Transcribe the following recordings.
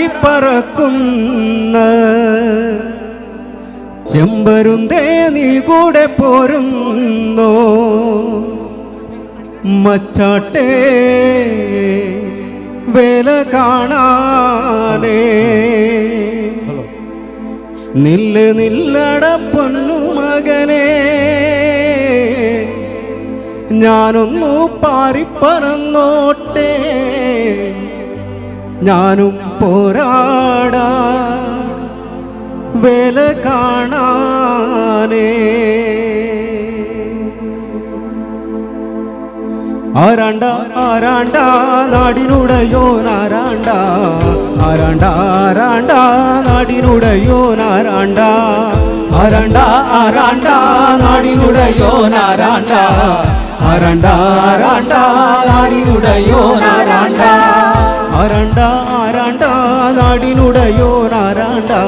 പറക്കുന്ന ചെമ്പരുന്തേ നീ കൂടെ പോരുന്നോ? മച്ചാട്ടേ വേല കാണാനേ. നില്ല് നില്ലട പൊന്നു മകനെ. ഞാനൊന്നു പാറിപ്പറന്നോട്ടെ. ഞാനും പോരാടാ വേല കാണാനേ ആരാണ്ട ആരാണ്ട നാടിനുടയോ നാരാണ്ട ആരാണ്ട ആരാണ്ട നാടിനുടയോ നാരാണ്ട ആരാണ്ട ആരാണ്ട നാടിനുടയോ നാരാണ്ട ആരാണ്ട ആരാണ്ട നാടിനുടയോ നാരാണ്ട ஆராண்டா ஆராண்டா நாடினுடையோன் ஆராண்டா.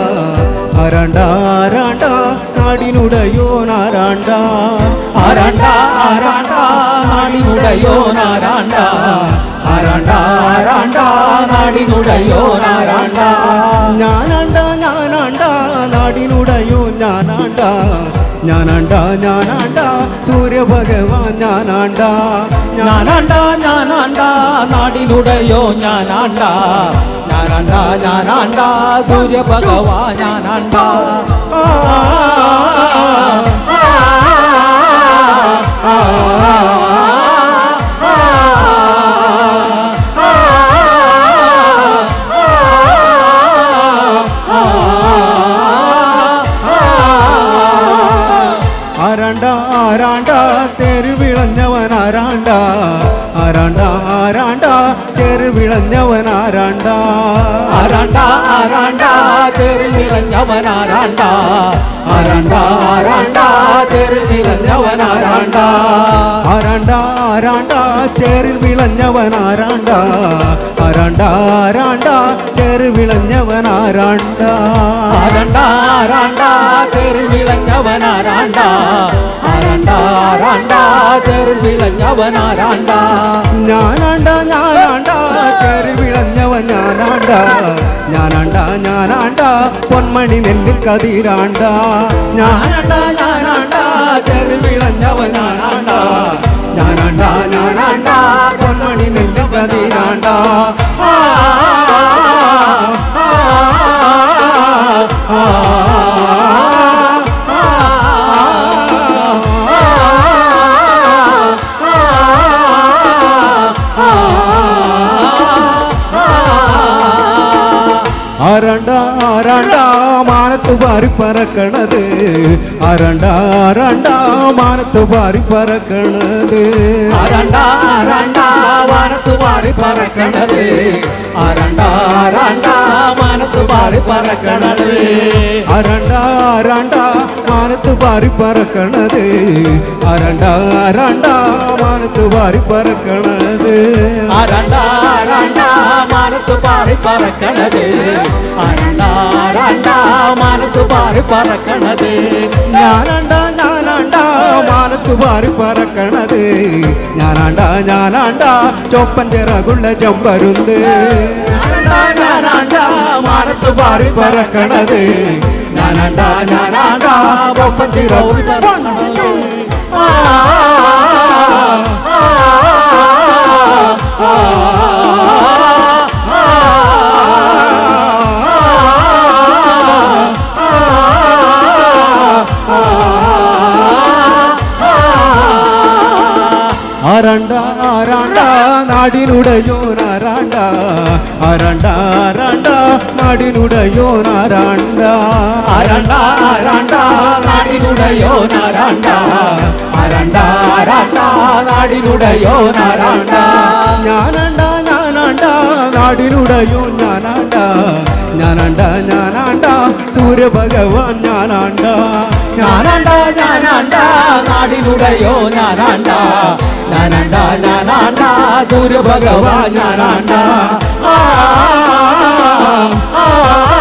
ஆராண்டா ஆராண்டா நாடினுடையோன் ஆராண்டா. ஆராண்டா ஆராண்டா நாடினுடையோன் ஆராண்டா. ஆராண்டா ஆராண்டா நாடினுடையோன் ஆராண்டா. ஞான ഞാനാണ്ട ഞാനാണ്ട ഞാനാണ്ട സൂര്യഭഗവാൻ ഞാനാണ്ട ഞാനാണ്ട ഞാനാണ്ട നാടിനുടയോ ഞാനാണ്ട ഞാനാണ്ട ഞാനാണ്ട സൂര്യഭഗവാൻ ഞാനാണ്ട ആ, ആരാണ്ട ആരാണ്ട തെരുവിളഞ്ഞവൻ ആരാണ്ട? ആരാണ്ട ആരാണ്ട തെരുവിളഞ്ഞവൻ ആരാണ്ട? ആരാണ്ട ആരാണ്ട തെരു തെറിഞ്ഞിറഞ്ഞവനാരാണ്ട ആരാണ്ട ആരാണ്ട? തെറിഞ്ഞിറഞ്ഞവനാരാണ്ട ആരാണ്ട ആരാണ്ട? ചേറിൽ വിളഞ്ഞവനാരാണ്ട? ആരാണ്ട ആരാണ്ട? ചേറിൽ വിളഞ്ഞവനാരാണ്ട? ആരാണ്ട ആരാണ്ട? ചേറിൽ വിളഞ്ഞവനാരാണ്ട? ആരാണ്ട ആരാണ്ട? ചേറിൽ വിളഞ്ഞവനാരാണ്ട? ഞാനാണ്ട ഞാനാണ്ട? ചേറിൽ വിളഞ്ഞവൻ ഞാനാണ്ട ഞാനാണ്ട ഞാനാണ്ട പൊന്മണി നെല്ലിൽ കതിരാണ്ട. ഞാനാണ്ട ഞാനാണ്ട ചേറിൽ വിളഞ്ഞവൻ ഞാനാണ്ട ഞാനാണ്ട. ஆராண்டா ஆராண்டா மானத்து பாரி பறக்கணது. ஆராண்டா ஆராண்டா மானத்து பாரி பறக்கணது. ஆராண்டா ஆராண்டா மானத்து பாரி பறக்கணது. ஆராண்டா ஆராண்டா மானத்து பாரி பறக்கணது. ஆராண்டா ஆராண்டா வாரி பறக்கணது. அரண்டா அரண்டா மானத்து வாரி பறக்கணது. அரண்டா அரண்டா மானத்து பாரி பறக்கணது. அரண்டா அரண்டா மானத்து பாரி பறக்கணது. ஞானண்டா ஞானண்டா மானத்து பாரி பறக்கணது. ஞானாண்டா ஞானாண்டா ചോപ്പന്റെ റകുള്ള ജമ്പരുന്ന് മാനത്ത് പാറി പറക്കണത് ஞானண்டா ஞானண்டா ஒப்பந்தி ரவுல் ஆரண்டா நாடினுடையோ நாராண்டா அரண்டா அரண்டா நாடினுடையோ நாராண்டா அரண்டா அரண்டா நாடினுடையோ நாராண்டா அரண்டா அரண்டா நாடினுடையோ நாராண்டா ஞானண்டா ஞானாண்டா நாடினுடையோ ஞானாண்டா ஞானாண்டா ஞானாண்டா சூரிய பகவான் ஞானாண்டா ഞാനാണ്ട ഞാനാണ്ട ഞാനാണ്ട നാടിനുടയോ ഞാനാണ്ട. ഞാനാണ്ട ഞാനാണ്ട സൂര്യഭഗവാൻ ഞാനാണ്ട. ആ, ആ, ആ,